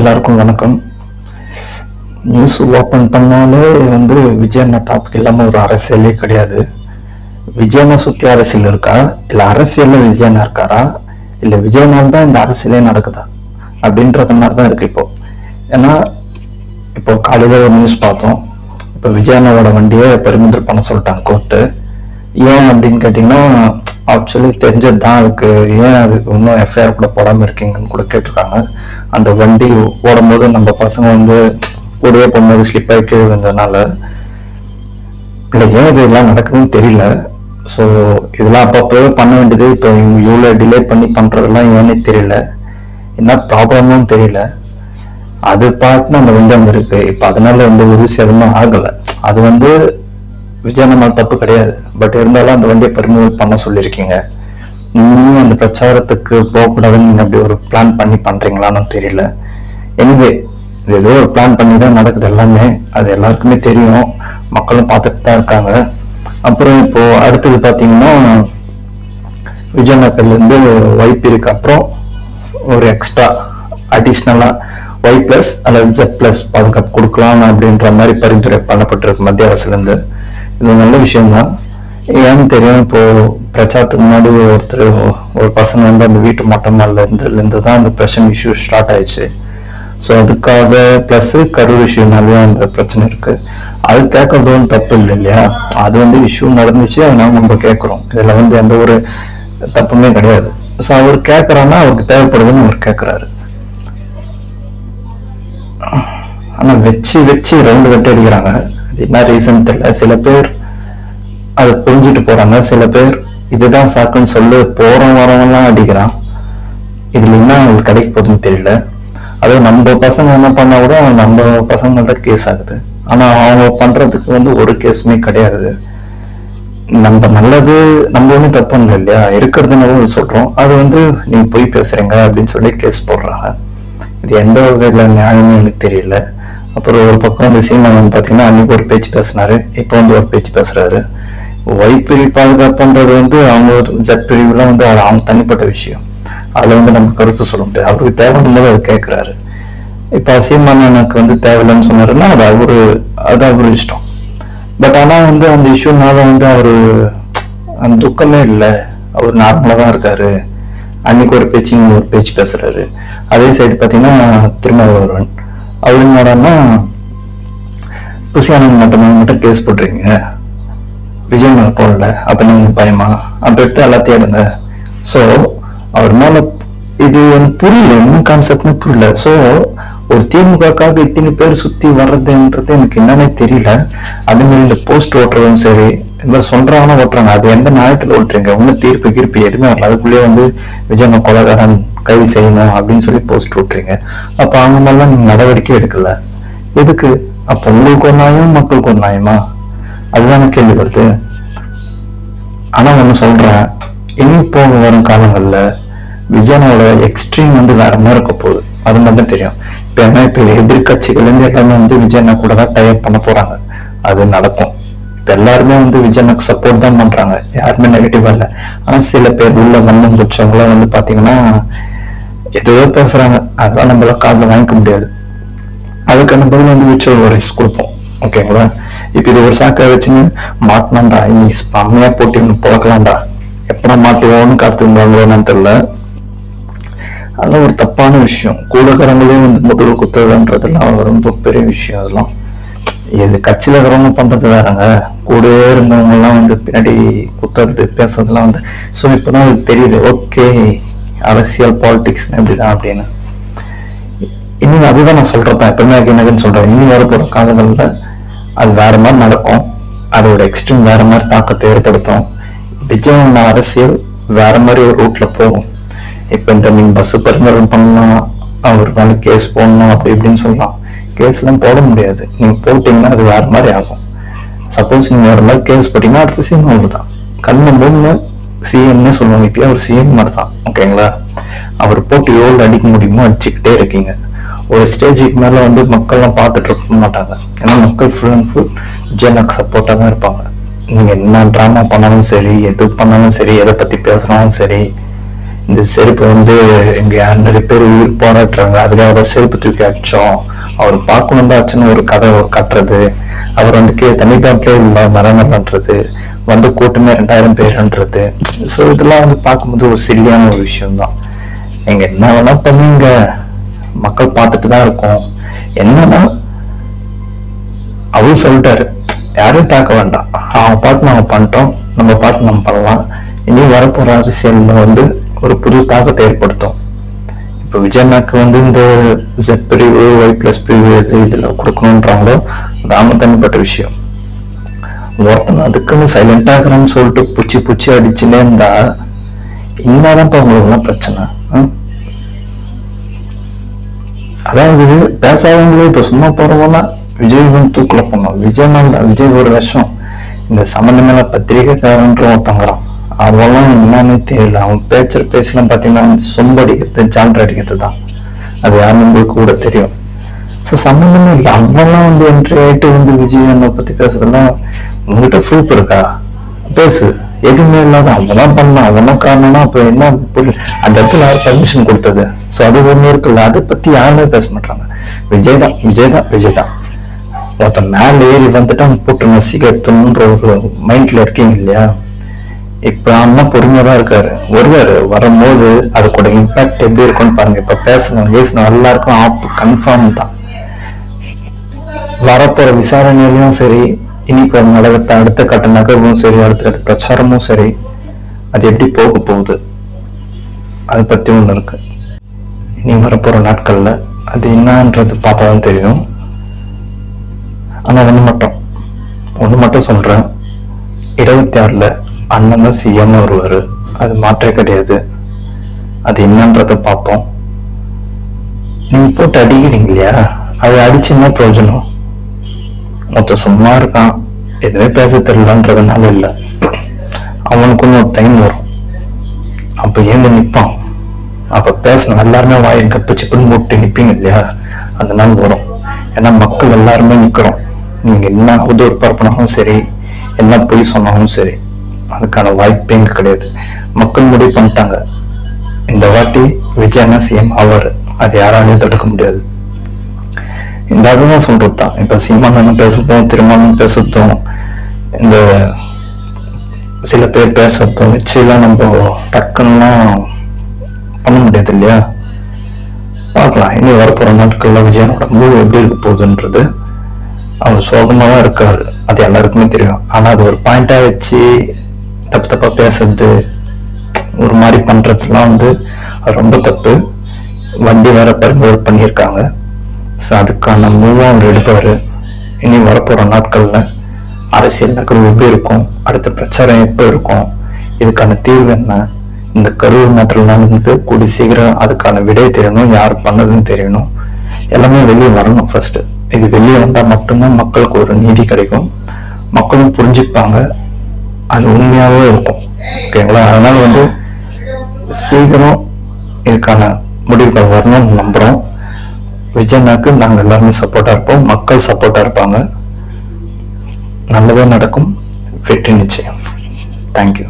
எல்லாருக்கும் வணக்கம். News open பண்ணாலே வந்து விஜயண்ணா டாபிக் இல்லாமல் ஒரு அரசியலே கிடையாது. விஜயண்ணா சுற்றி அரசியல் இருக்கா? இல்லை அரசியலில் விஜயண்ணா இருக்காரா? இல்லை விஜயனால் தான் இந்த அரசியலே நடக்குதா? அப்படின்றது மாதிரி தான் இருக்கு இப்போ. ஏன்னா இப்போ காலையில் ஒரு நியூஸ் பார்த்தோம். இப்போ விஜயண்ணாவோட வண்டியை பெருமிதர் பண்ண சொல்லிட்டாங்க கோர்ட்டு ஏன் அப்படின்னு கேட்டிங்கன்னா ஆக்சுவலி தெரிஞ்சது தான் அதுக்கு. ஏன் அதுக்கு இன்னும் எஃப்ஐஆர் கூட போடாமல் இருக்கீங்கன்னு கூட கேட்டிருக்காங்க. அந்த வண்டி ஓடும்போது நம்ம பசங்க வந்து கூடவே போகும்போது ஸ்லிப் ஆகி கீழே விழுந்ததுனால இல்லை ஏன் இது எல்லாம் நடக்குதுன்னு தெரியல. ஸோ இதெல்லாம் அப்பப்போ பண்ண வேண்டியது. இப்போ இவங்க இவ்வளோ டிலே பண்ணி பண்ணுறதெல்லாம் ஏன்னே தெரியல. என்ன ப்ராப்ளமும் தெரியல. அது பாட்டுன்னு அந்த வண்டி அங்கே இப்போ அதனால எந்த ஒரு சேதமும் ஆகலை. அது வந்து விஜய் நம்ம தப்பு கிடையாது. பட் இருந்தாலும் அந்த வண்டியை பறிமுதல் பண்ண சொல்லியிருக்கீங்க. நீங்களும் அந்த பிரச்சாரத்துக்கு போகக்கூடாதுன்னு நீங்கள் அப்படி ஒரு பிளான் பண்ணி பண்ணுறீங்களான்னு தெரியல. எனிவே இது ஏதோ ஒரு பிளான் பண்ணி தான் நடக்குது எல்லாமே. அது எல்லாருக்குமே தெரியும். மக்களும் பார்த்துட்டு தான் இருக்காங்க. அப்புறம் இப்போ அடுத்தது பார்த்தீங்கன்னா விஜயநகர்லேருந்து ஒய்பிற்கு அப்புறம் ஒரு எக்ஸ்ட்ரா அடிஷ்னலாக ஒய் ப்ளஸ் அல்லது ஜெட் ப்ளஸ் பாதுகாப்பு கொடுக்கலாம் அப்படின்ற மாதிரி பரிந்துரை பண்ணப்பட்டிருக்கு மத்திய அரசுலேருந்து இது நல்ல விஷயம்தான். ஏன்னு தெரியும் இப்போ பிரச்சாரத்துக்கு முன்னாடி ஒருத்தர் ஒரு பசங்க வந்து அந்த வீட்டு மொட்டை மேலேருந்துலேருந்து தான் அந்த பிரஷன் இஷ்யூ ஸ்டார்ட் ஆயிடுச்சு. ஸோ அதுக்காக ப்ளஸ்ஸு கரூர் இஷ்யூனாலேயும் அந்த பிரச்சனை இருக்குது அது கேட்கறதும் தப்பு இல்லை இல்லையா? அது வந்து இஷ்யூ நடந்துச்சு அதனால நம்ம கேட்குறோம். இதில் வந்து எந்த ஒரு தப்புமே கிடையாது. ஸோ அவர் கேட்குறான்னா அவருக்கு தேவைப்படுதுன்னு அவர் கேட்குறாரு. ஆனால் வச்சு வச்சு ரவுண்டு கட்டி அடிக்கிறாங்க. என்ன ரீசன் தெரியல. சில பேர் அதை புரிஞ்சுட்டு போறாங்க. சில பேர் இதுதான் சாக்குன்னு சொல்லி போறோம் வரவங்கலாம் அடிக்கிறான். இதுல என்ன அவங்களுக்கு கிடைக்க போகுதுன்னு தெரியல. அதே நம்ம பசங்க என்ன பண்ணா கூட நம்ம பசங்க தான் கேஸ் ஆகுது. ஆனா அவங்க பண்றதுக்கு வந்து ஒரு கேஸுமே கிடையாது. நம்ம நல்லது நம்ம ஒன்றும் தப்பு இல்லை இல்லையா? இருக்கிறதுனால சொல்றோம். அது வந்து நீங்க போய் பேசுறீங்க அப்படின்னு சொல்லி கேஸ் போடுறாங்க. இது எந்த வகையில நியாயமும் எனக்கு தெரியல. அப்புறம் ஒரு பக்கம் வந்து சீமானன் பார்த்தீங்கன்னா அன்னைக்கு ஒரு பேச்சு பேசினாரு இப்போ வந்து ஒரு பேச்சு பேசுகிறாரு ஒய் பிரிவு பாதுகாப்புன்றது வந்து அவங்க ஒரு ஜட் பிரிவுலாம் வந்து அது அவங்க தனிப்பட்ட விஷயம். அதில் வந்து நம்ம கருத்து சொல்ல முடியாது. அவருக்கு தேவையான போது அதை கேட்குறாரு இப்போ எனக்கு வந்து தேவையில்லைன்னு சொன்னாருன்னா அது அவரு அது அவரு இஷ்டம். பட் ஆனால் வந்து அந்த இஷ்யூனால வந்து அவர் அந்த துக்கமே இல்லை. அவர் நார்மலாக தான் இருக்காரு. அன்னைக்கு ஒரு பேச்சு ஒரு பேச்சு பேசுறாரு. அதே சைடு பார்த்தீங்கன்னா திருமாவளவன். அவர் என்னடான்னா புசியானந்த் மட்டும் மட்டும் கேஸ் போட்டுறீங்க விஜய் மேல போடல அப்ப நீங்க பயமா? அப்ப எடுத்து எல்லாத்தையும் எடுங்க. ஸோ அவர் மேல இது எனக்கு புரியல என்ன கான்செப்ட்னு புரியல. ஸோ ஒரு திமுகக்காக இத்தனை பேர் சுத்தி வர்றதுன்றது எனக்கு என்னன்னே தெரியல. அதே மாதிரி இந்த போஸ்ட் ஓட்டுறதும் சரி இந்த மாதிரி சொல்றாங்கன்னா ஓட்டுறாங்க. அது எந்த நியாயத்துல ஓட்டுறீங்க? ஒன்னும் தீர்ப்பு கீர்ப்பு எதுவுமே வரல. அதுக்குள்ளேயே வந்து விஜயன கொலகாரன் கைது செய்யணும் அப்படின்னு சொல்லி போஸ்ட் விட்டுறீங்க அப்ப அவங்க மாதிரிலாம் நீங்க நடவடிக்கை எடுக்கல. எதுக்கு? அப்போ உங்களுக்கு ஒரு நியாயம் மக்களுக்கு ஒரு நியாயமா? அதுதானே கேள்வி வருது ஆனா ஒன்று சொல்றேன். இனி போக வரும் காலங்கள்ல விஜயனோட எக்ஸ்ட்ரீம் வந்து வேற மாதிரி இருக்க போகுது. அது மட்டும் தெரியும். இப்போ என்ன இப்போ எதிர்கட்சிகள்லேருந்து எல்லாமே வந்து விஜயனை கூட தான் டைப் பண்ண போறாங்க. அது நடக்கும். இப்ப எல்லாருமே வந்து விஜயனுக்கு சப்போர்ட் தான் பண்றாங்க. யாருமே நெகட்டிவாக இல்லை. ஆனா சில பேர் உள்ள மண்ணம் புடிச்சவங்களாம் வந்து பார்த்தீங்கன்னா எதையோ பேசுறாங்க. அதெல்லாம் நம்மளால காதுல வாங்கிக்க முடியாது. அதுக்கான பதில் வந்து விர்ச்சுவல் வரைஸ் கொடுப்போம். ஓகேங்களா இப்போ இது ஒரு சாக்கை வச்சுன்னு மாட்டினான்டா நீ செம்மையா போட்டு இவனை புழக்கலாம்டா எப்படா மாட்டுவோன்னு காத்திருந்தாங்களோ என்னன்னு தெரியல. அதெல்லாம் ஒரு தப்பான விஷயம். கூடக்காரங்களே வந்து முதல்ல குத்துறதுன்றதெல்லாம் ரொம்ப பெரிய விஷயம் அதெல்லாம். இது கட்சியில இருக்கிறவங்க பண்றது வேறங்க. கூட இருந்தவங்க எல்லாம் வந்து பின்னாடி குத்துறது பேசுறதுலாம் வந்து ஸோ இப்போதான் அவருக்கு தெரியுது. ஓகே அரசியல் பாலிடிக்ஸ் இப்படிதான் அப்படின்னு. இன்னும் அதுதான் நான் சொல்றது தான் எப்பவுமே என்னதுன்னு சொல்றேன். இனி வரப்போற காலங்களில் அது வேற மாதிரி நடக்கும். அதோட எக்ஸ்ட்ரீம் வேற மாதிரி தாக்கத்தை ஏற்படுத்தும். விஜயம் அரசியல் வேற மாதிரி ஒரு ரூட்ல போகும். இப்போ இந்த நீங்க பஸ் பரிமாறம் பண்ணலாம். அவர் மேலே கேஸ் போடணும். அப்படி இப்படின்னு சொல்லலாம். கேஸ்லாம் போட முடியாது. நீங்க போட்டீங்கன்னா அது வேற மாதிரி ஆகும். சப்போஸ் நீங்க வேற மாதிரி கேஸ் போட்டீங்கன்னா அடுத்த சீன் ஒன்று தான் கண்ணை மூணு சிஎம்னே சொல்லுவாங்க இப்பயே அவர் சிஎம் மாதிரி தான் ஓகேங்களா அவர் போட்டு எவ்வளோ அடிக்க முடியுமோ அடிச்சுக்கிட்டே இருக்கீங்க. ஒரு ஸ்டேஜுக்கு மேலே வந்து மக்கள்லாம் பார்த்துட்டு இருக்க மாட்டாங்க. ஏன்னா மக்கள் ஃபுல் அண்ட் ஃபுல் விஜயனுக்கு சப்போர்ட்டாக தான் இருப்பாங்க. நீங்கள் என்ன ட்ராமா பண்ணாலும் சரி எது பண்ணாலும் சரி எதை பற்றி பேசுனாலும் சரி இந்த செருப்பு வந்து இங்கே யார் நிறைய பேர் உயிர் போராடுறாங்க. அதுக்காக தான் செருப்பு தூக்கி அடித்தோம் அவர் பார்க்கணும் தான் ஆச்சுன்னு ஒரு கதை ஒரு கட்டுறது. அவர் வந்து கீழே தமிழ்நாட்டிலே இல்லை மரணம் பண்ணுறது வந்து கூட்டமே ரெண்டாயிரம் பேருன்றது. ஸோ இதெல்லாம் வந்து பார்க்கும்போது ஒரு சில்லியான ஒரு விஷயம்தான். நீங்கள் என்ன வேணா பண்ணுங்க. மக்கள் பார்த்துட்டு தான் இருக்கோம். என்னன்னா அவரும் சொல்லிட்டாரு யாரையும் தாக்க வேண்டாம். அவங்க பாட்டு நம்ம பண்ணிட்டோம் நம்ம பாட்டு நம்ம பண்ணலாம். இனி வரப்போற அரசியலில் வந்து ஒரு புது தாக்கத்தை ஏற்படுத்தும். இப்போ விஜயண்ணாக்கு வந்து இந்த ஜெட் பிரிவு ஒய் பிளஸ் பிரிவு இது இதில் கொடுக்கணுன்றாங்களோ அது ஆம தனிப்பட்ட விஷயம். ஒருத்தன் அதுக்குன்னு சைலண்ட் ஆகுறான்னு சொல்லிட்டு புச்சி புச்சி அடிச்சுட்டே இருந்தா என்னதான் உங்களுக்குலாம் பிரச்சனை? அதான் அதாவது பேசாதவங்களே இப்போ சும்மா போறவங்கலாம் விஜய் வந்து தூக்குல போனோம் விஜய் மேல தான் விஜய் ஒரு விஷம். இந்த சம்பந்தமேல பத்திரிகைக்காரன்ற ஒருத்தங்கிறான். அவெல்லாம் என்னன்னு தெரியல. அவன் பேச்சுற பேசலாம் பாத்தீங்கன்னா சொம்பு அடிக்கிறது ஜால்ரா அடிக்கிறது தான். அது யாருன்னு உங்களுக்கு கூட தெரியும். ஸோ சம்மந்தமே இல்லை. அவெல்லாம் வந்து என்ட்ரி வந்து விஜய் என்னை பற்றி பேசுறதெல்லாம் உங்ககிட்ட ப்ரூஃப் இருக்கா? பேசு. எதுவுமே இல்லாத அதெல்லாம் பண்ணலாம் அதெல்லாம் காரணம்னா அப்போ என்ன புரியல அந்த இடத்துல யார் பர்மிஷன் கொடுத்தது? ஸோ அது ஒன்று இருக்குல்ல. அதை பற்றி யாருமே பேச மாட்டாங்க. விஜய் தான். விஜய் தான். விஜய் தான். ஒருத்தன் மேலே ஏறி வந்துட்டு அவன் போட்டு நசிக்க எடுத்தணுன்ற ஒரு மைண்டில் இருக்கீங்க இல்லையா? இப்போ அண்ணா பொறுமையாக தான் இருக்காரு. வருவாரு வரும்போது அது கூட இம்பாக்ட் எப்படி இருக்கும்னு பாருங்க. இப்போ பேசணும் பேசணும் எல்லாருக்கும் ஆப் கன்ஃபார்ம் தான். வரப்போற விசாரணையிலும் சரி இனி இப்போ நடத்த அடுத்த கட்ட நகர்வும் சரி அடுத்த கட்ட பிரச்சாரமும் சரி அது எப்படி போக போகுது? அதை பத்தி ஒண்ணு இருக்கு. இனி வரப்போற நாட்கள்ல அது என்னன்றது பார்த்தா தான் தெரியும். ஆனா ஒண்ணு மட்டும் ஒண்ணு மட்டும் சொல்றேன். இருபத்தி ஆறில் அண்ணன் தான் சிஎம் வருவார். அது மாற்றே கிடையாது. அது என்னன்றத பார்ப்போம். நீங்கள் போட்டு அடிக்கிறீங்க இல்லையா? அது அடிச்சு என்ன பிரயோஜனம். மொத்தம் சும்மா இருக்கான். எதுவுமே பேச தெரியலன்றதுனால இல்ல. அவனுக்குன்னு ஒரு டைம் வரும். அப்ப ஏந்து நிப்பான். அப்ப பேசணும் எல்லாருமே வாயை கப்பு சிப்புன்னு மூட்டு நிப்பீங்க இல்லையா? அந்த நாள் வரும். ஏன்னா மக்கள் எல்லாருமே நிக்கிறோம். நீங்க என்ன அவதூறு பரப்புனாலும் சரி என்ன பொய் சொன்னாலும் சரி அதுக்கான வாய்ப்பே இங்க கிடையாது. மக்கள் முடிவு பண்ணிட்டாங்க. இந்த வாட்டி விஜயனா சிஎம் அவர். அது யாராலையும் தடுக்க முடியாது. இந்த அதுதான் சொல்றது தான் இப்போ சீமானன் பேசுறதும் திருமணம் பேசுறதும் இந்த சில பேர் பேசுறதும் வச்சுலாம் நம்ம டக்குன்னுலாம் பண்ண முடியாது இல்லையா? பார்க்கலாம். இனி வரப்போகிற நாட்களில் விஜயனோட மூவ் எப்படி இருக்க போகுதுன்றது அவர் சோகமாக தான் இருக்காரு. அது எல்லாருக்குமே தெரியும். ஆனால் அது ஒரு பாயிண்டாக வச்சு தப்பு தப்பாக பேசுறது ஒரு மாதிரி பண்ணுறதுலாம் வந்து அது ரொம்ப தப்பு. வண்டி வேற பறிமுதல் பண்ணியிருக்காங்க. ஸோ அதுக்கான மூவாக அவர் எடுப்பார் இனி வரப்போகிற நாட்களில் அரசியல் நகர்வு எப்படி இருக்கும்? அடுத்த பிரச்சாரம் எப்போ இருக்கும்? இதுக்கான தீர்வு என்ன? இந்த கரூர் நாட்டில் நடந்தது கூடி சீக்கிரம் அதுக்கான விடை தெரியணும் யார் பண்ணதுன்னு தெரியணும். எல்லாமே வெளியே வரணும் ஃபர்ஸ்ட் இது வெளியே வந்தால் மட்டும்தான் மக்களுக்கு ஒரு நீதி கிடைக்கும். மக்களும் புரிஞ்சுப்பாங்க. அது உண்மையாகவே இருக்கும். ஓகேங்களா அதனால் வந்து சீக்கிரம் இதுக்கான முடிவுகள் வரணும்னு நம்புகிறோம் விஜயனாக்கு நாங்கள் எல்லாருமே சப்போர்ட்டாக இருப்போம். மக்கள் சப்போர்ட்டாக இருப்பாங்க. நல்லதாக நடக்கும். வெற்றி நிச்சயம். தேங்க்யூ